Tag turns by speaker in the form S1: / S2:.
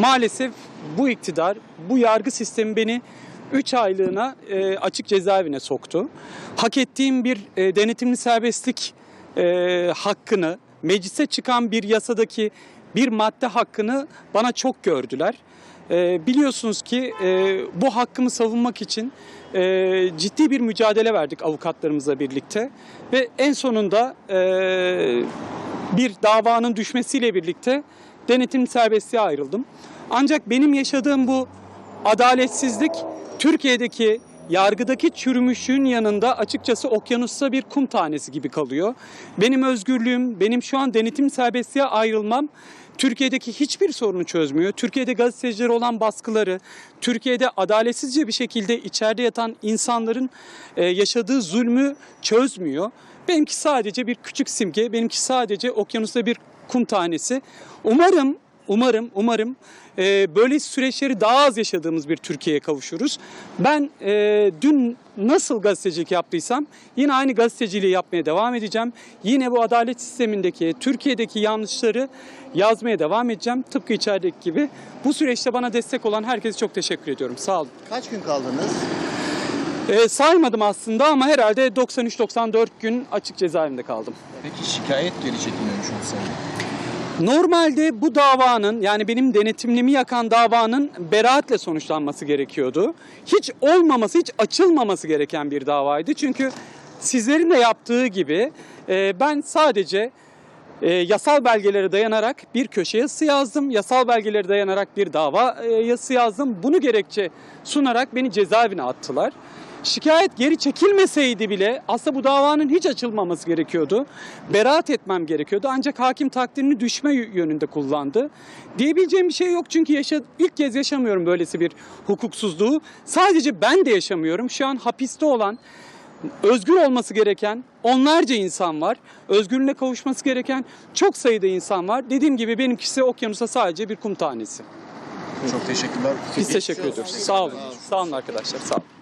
S1: maalesef bu iktidar, bu yargı sistemi beni 3 aylığına e, açık cezaevine soktu. Hak ettiğim bir e, denetimli serbestlik e, hakkını, meclise çıkan bir yasadaki bir madde hakkını bana çok gördüler. E, biliyorsunuz ki e, bu hakkımı savunmak için e, ciddi bir mücadele verdik avukatlarımızla birlikte ve en sonunda e, bir davanın düşmesiyle birlikte denetim serbestliğe ayrıldım. Ancak benim yaşadığım bu adaletsizlik Türkiye'deki yargıdaki çürümüşlüğün yanında açıkçası okyanusta bir kum tanesi gibi kalıyor. Benim özgürlüğüm, benim şu an denetim serbestliğe ayrılmam Türkiye'deki hiçbir sorunu çözmüyor. Türkiye'de gazetecilere olan baskıları, Türkiye'de adaletsizce bir şekilde içeride yatan insanların e, yaşadığı zulmü çözmüyor. Benimki sadece bir küçük simge, benimki sadece okyanusta bir kum tanesi. Umarım, umarım, umarım e, böyle süreçleri daha az yaşadığımız bir Türkiye'ye kavuşuruz. Ben e, dün nasıl gazetecilik yaptıysam yine aynı gazeteciliği yapmaya devam edeceğim. Yine bu adalet sistemindeki, Türkiye'deki yanlışları yazmaya devam edeceğim. Tıpkı içerideki gibi. Bu süreçte bana destek olan herkese çok teşekkür ediyorum. Sağ olun.
S2: Kaç gün kaldınız?
S1: E, saymadım aslında ama herhalde 93-94 gün açık cezaevinde kaldım.
S3: Peki şikayet geri çekilmemiş olsaydı?
S1: Normalde bu davanın yani benim denetimlimi yakan davanın beraatle sonuçlanması gerekiyordu. Hiç olmaması, hiç açılmaması gereken bir davaydı. Çünkü sizlerin de yaptığı gibi e, ben sadece e, yasal belgelere dayanarak bir köşe yazısı yazdım. Yasal belgelere dayanarak bir dava e, yazısı yazdım. Bunu gerekçe sunarak beni cezaevine attılar. Şikayet geri çekilmeseydi bile aslında bu davanın hiç açılmaması gerekiyordu. Beraat etmem gerekiyordu ancak hakim takdirini düşme yönünde kullandı. Diyebileceğim bir şey yok çünkü yaşa, ilk kez yaşamıyorum böylesi bir hukuksuzluğu. Sadece ben de yaşamıyorum. Şu an hapiste olan özgür olması gereken onlarca insan var. Özgürlüğüne kavuşması gereken çok sayıda insan var. Dediğim gibi benimkisi okyanusa sadece bir kum tanesi.
S3: Çok teşekkürler.
S1: Biz teşekkür ediyoruz. Sağ olun. Sağ olun arkadaşlar. Sağ olun.